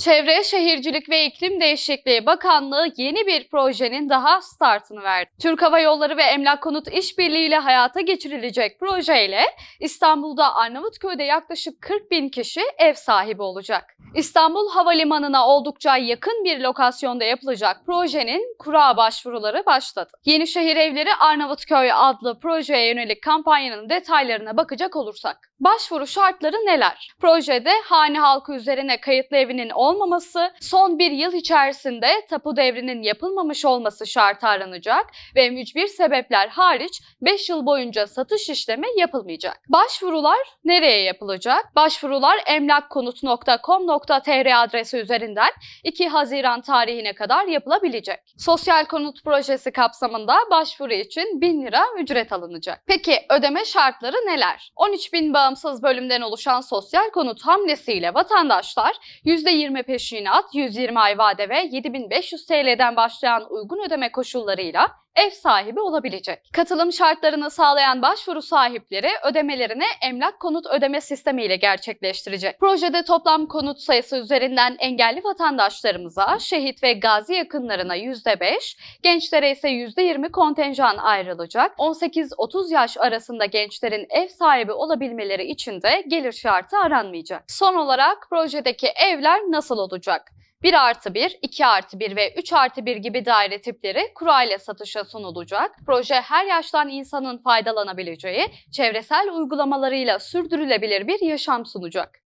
Çevre, Şehircilik ve İklim Değişikliği Bakanlığı yeni bir projenin daha startını verdi. Türk Hava Yolları ve Emlak Konut İşbirliği ile hayata geçirilecek projeyle İstanbul'da Arnavutköy'de yaklaşık 40 bin kişi ev sahibi olacak. İstanbul Havalimanı'na oldukça yakın bir lokasyonda yapılacak projenin kura başvuruları başladı. Yenişehir Evleri Arnavutköy adlı projeye yönelik kampanyanın detaylarına bakacak olursak. Başvuru şartları neler? Projede hane halkı üzerine kayıtlı evinin olmaması, son bir yıl içerisinde tapu devrinin yapılmamış olması şartı aranacak ve mücbir sebepler hariç 5 yıl boyunca satış işlemi yapılmayacak. Başvurular nereye yapılacak? Başvurular emlakkonut.com.tr adresi üzerinden 2 Haziran tarihine kadar yapılabilecek. Sosyal konut projesi kapsamında başvuru için 1000 lira ücret alınacak. Peki ödeme şartları neler? 13 bin bağımsız bölümden oluşan sosyal konut hamlesiyle vatandaşlar %20 peşinat, 120 ay vade ve 7500 TL'den başlayan uygun ödeme koşullarıyla ev sahibi olabilecek. Katılım şartlarını sağlayan başvuru sahipleri ödemelerini emlak konut ödeme sistemi ile gerçekleştirecek. Projede toplam konut sayısı üzerinden engelli vatandaşlarımıza, şehit ve gazi yakınlarına %5, gençlere ise %20 kontenjan ayrılacak. 18-30 yaş arasında gençlerin ev sahibi olabilmeleri için de gelir şartı aranmayacak. Son olarak projedeki evler nasıl olacak? 1 artı 1, 2 artı 1 ve 3 artı 1 gibi daire tipleri kura ile satışa sunulacak. Proje her yaştan insanın faydalanabileceği, çevresel uygulamalarıyla sürdürülebilir bir yaşam sunacak.